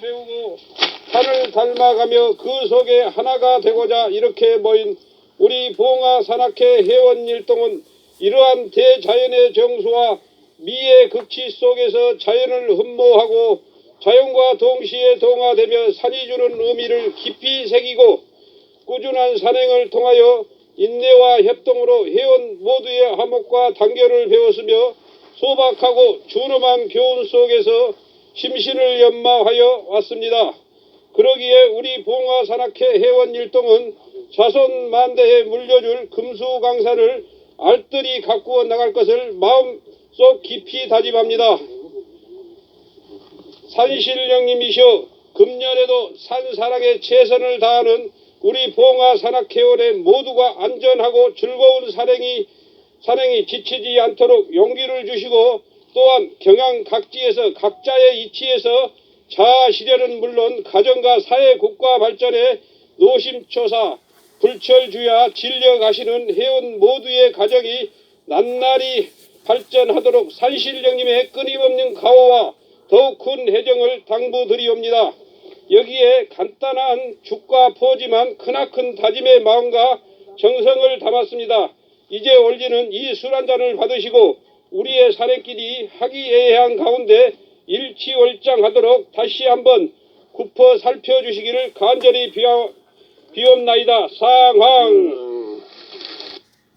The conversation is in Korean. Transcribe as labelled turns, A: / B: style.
A: 배우고 산을 닮아가며 그 속에 하나가 되고자 이렇게 모인 우리 봉화 산악회 회원 일동은 이러한 대자연의 정수와 미의 극치 속에서 자연을 흠모하고 자연과 동시에 동화되며 산이 주는 의미를 깊이 새기고 꾸준한 산행을 통하여 인내와 협동으로 회원 모두의 화목과 단결을 배웠으며 소박하고 준엄한 교훈 속에서 심신을 연마하여 왔습니다. 그러기에 우리 봉화산악회 회원 일동은 자손 만대에 물려줄 금수강산을 알뜰히 가꾸어 나갈 것을 마음속 깊이 다짐합니다. 산신령님이시여 금년에도 산사랑에 최선을 다하는 우리 봉화 산악회원의 모두가 안전하고 즐거운 산행이 산행이 지치지 않도록 용기를 주시고 또한 경양 각지에서 각자의 이치에서 자아 실현은 물론 가정과 사회 국가 발전에 노심초사 불철주야 진려 가시는 회원 모두의 가정이 낱날이 발전하도록 산신령님의 끊임없는 가호와 더욱 큰 해정을 당부드리옵니다. 여기에 간단한 죽과 포지만 크나큰 다짐의 마음과 정성을 담았습니다. 이제 올리는 이 술 한 잔을 받으시고 우리의 산행길이 화기애애한 가운데 일치월장하도록 다시 한번 굽어 살펴주시기를 간절히 비하, 비옵나이다. 상황